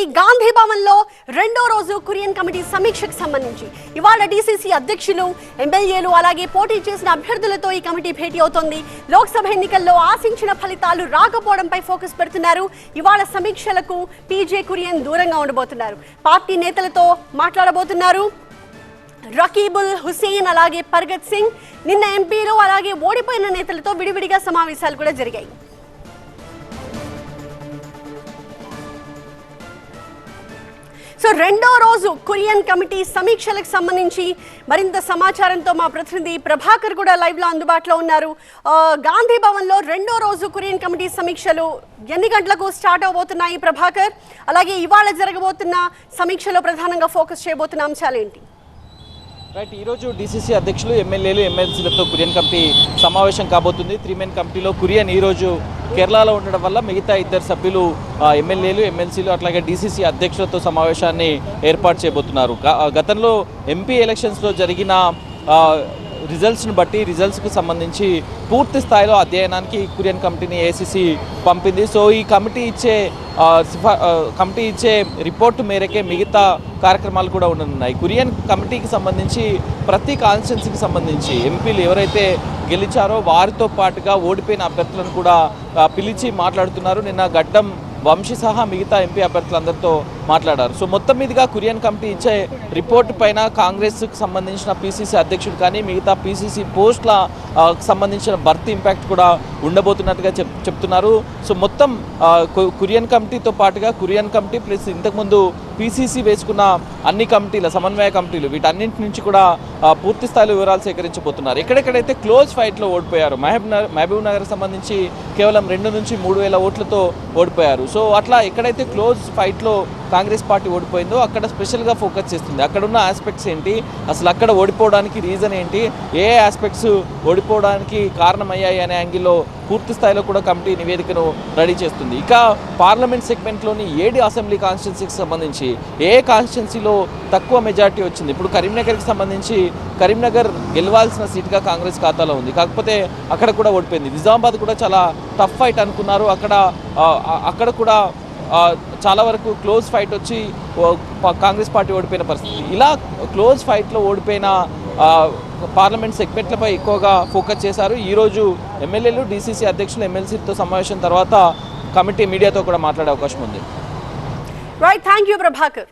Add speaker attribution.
Speaker 1: ఈ గాంధీ భవన్లో రెండో రోజు కురియన్ కమిటీ సమీక్షకు సంబంధించి ఇవాళ డీసీసీ అధ్యక్షులు ఎమ్మెల్యేలు అలాగే పోటీ చేసిన అభ్యర్థులతో ఈ కమిటీ భేటీ అవుతోంది. లోక్సభ ఎన్నికల్లో ఆశించిన ఫలితాలు రాకపోవడంపై ఫోకస్ పెడుతున్నారు. ఇవాళ సమీక్షలకు పీజే కురియన్ దూరంగా ఉండబోతున్నారు. పార్టీ నేతలతో మాట్లాడబోతున్నారు. రకీబుల్ హుసేన్ అలాగే పర్గత్ సింగ్ నిన్న ఎంపీలు అలాగే ఓడిపోయిన నేతలతో విడివిడిగా సమావేశాలు కూడా జరిగాయి. సో రెండో రోజు కొరియన్ కమిటీ సమీక్షలకు సంబంధించి మరింత సమాచారంతో మా ప్రతినిధి ప్రభాకర్ కూడా లైవ్లో అందుబాటులో ఉన్నారు. గాంధీ భవన్లో రెండో రోజు కొరియన్ కమిటీ సమీక్షలు ఎన్ని గంటలకు స్టార్ట్ అవబోతున్నాయి ప్రభాకర్? అలాగే ఇవాళ జరగబోతున్న సమీక్షలో ప్రధానంగా ఫోకస్ చేయబోతున్న అంశాలు ఏంటి?
Speaker 2: రైట్ ఈరోజు డీసీసీ అధ్యక్షులు ఎమ్మెల్యేలు ఎమ్మెల్సీలతో కురియన్ కమిటీ సమావేశం కాబోతుంది. త్రీ మెన్ కమిటీలో కురియన్ ఈరోజు కేరళలో ఉండడం వల్ల మిగతా ఇద్దరు సభ్యులు ఎమ్మెల్యేలు ఎమ్మెల్సీలు అట్లాగే డీసీసీ అధ్యక్షులతో సమావేశాన్ని ఏర్పాటు చేయబోతున్నారు. గతంలో ఎంపీ ఎలక్షన్స్లో జరిగిన రిజల్ట్స్ను బట్టి రిజల్ట్స్కి సంబంధించి పూర్తి స్థాయిలో అధ్యయనానికి కురియన్ కమిటీని ఏసీసీ పంపింది. సో ఈ కమిటీ ఇచ్చే సిఫా కమిటీ ఇచ్చే రిపోర్టు మేరకే మిగతా కార్యక్రమాలు కూడా ఉండనున్నాయి. కురియన్ కమిటీకి సంబంధించి ప్రతి కాన్స్టిట్యున్సీకి సంబంధించి ఎంపీలు ఎవరైతే గెలిచారో వారితో పాటుగా ఓడిపోయిన అభ్యర్థులను కూడా పిలిచి మాట్లాడుతున్నారు. నిన్న గడ్డం వంశీ సహా మిగతా ఎంపీ అభ్యర్థులందరితో మాట్లాడారు. సో మొత్తం మీదుగా కురియన్ కమిటీ ఇచ్చే రిపోర్ట్ పైన కాంగ్రెస్కి సంబంధించిన పీసీసీ అధ్యక్షుడు కానీ మిగతా పీసీసీ పోస్టుల సంబంధించిన భర్తీ ఇంపాక్ట్ కూడా ఉండబోతున్నట్టుగా చెప్ చెప్తున్నారు. సో మొత్తం కు- కురియన్ కమిటీతో పాటుగా కురియన్ కమిటీ ప్లస్ ఇంతకుముందు పీసీసీ వేసుకున్న అన్ని కమిటీల సమన్వయ కమిటీలు వీటన్నింటి నుంచి కూడా పూర్తి స్థాయిలో వివరాలు సేకరించబోతున్నారు. ఎక్కడెక్కడైతే క్లోజ్ ఫైట్లో ఓడిపోయారు మహబూబ్ మహబూబ్ నగర్ సంబంధించి కేవలం రెండు నుంచి మూడు వేల ఓట్లతో ఓడిపోయారు. సో అట్లా ఎక్కడైతే క్లోజ్ ఫైట్లో కాంగ్రెస్ పార్టీ ఓడిపోయిందో అక్కడ స్పెషల్గా ఫోకస్ చేస్తుంది. అక్కడ ఉన్న ఆస్పెక్ట్స్ ఏంటి? అసలు అక్కడ ఓడిపోవడానికి రీజన్ ఏంటి? ఏ ఆస్పెక్ట్స్ ఓడిపోవడానికి కారణమయ్యాయి అనే యాంగిల్లో పూర్తి స్థాయిలో కూడా కమిటీ నివేదికను రెడీ చేస్తుంది. ఇక పార్లమెంట్ సెగ్మెంట్లోని ఏడు అసెంబ్లీ కాన్స్టిట్యున్సీకి సంబంధించి ఏ కాన్స్టిట్యున్సీలో తక్కువ మెజార్టీ వచ్చింది? ఇప్పుడు కరీంనగర్కి సంబంధించి కరీంనగర్ గెలవాల్సిన సీట్గా కాంగ్రెస్ ఖాతాలో ఉంది. కాకపోతే అక్కడ కూడా ఓడిపోయింది. నిజామాబాద్ కూడా చాలా టఫ్ ఫైట్ అనుకున్నారు. అక్కడ అక్కడ కూడా చాలా వరకు క్లోజ్ ఫైట్ వచ్చి కాంగ్రెస్ పార్టీ ఓడిపోయిన పరిస్థితి. ఇలా క్లోజ్ ఫైట్లో ఓడిపోయిన పార్లమెంట్ సెగ్మెంట్లపై ఎక్కువగా ఫోకస్ చేశారు. ఈరోజు ఎమ్మెల్యేలు డీసీసీ అధ్యక్షులు ఎమ్మెల్సీతో సమావేశం తర్వాత కమిటీ మీడియాతో కూడా మాట్లాడే అవకాశం ఉంది.
Speaker 1: Right thank you Prabhakar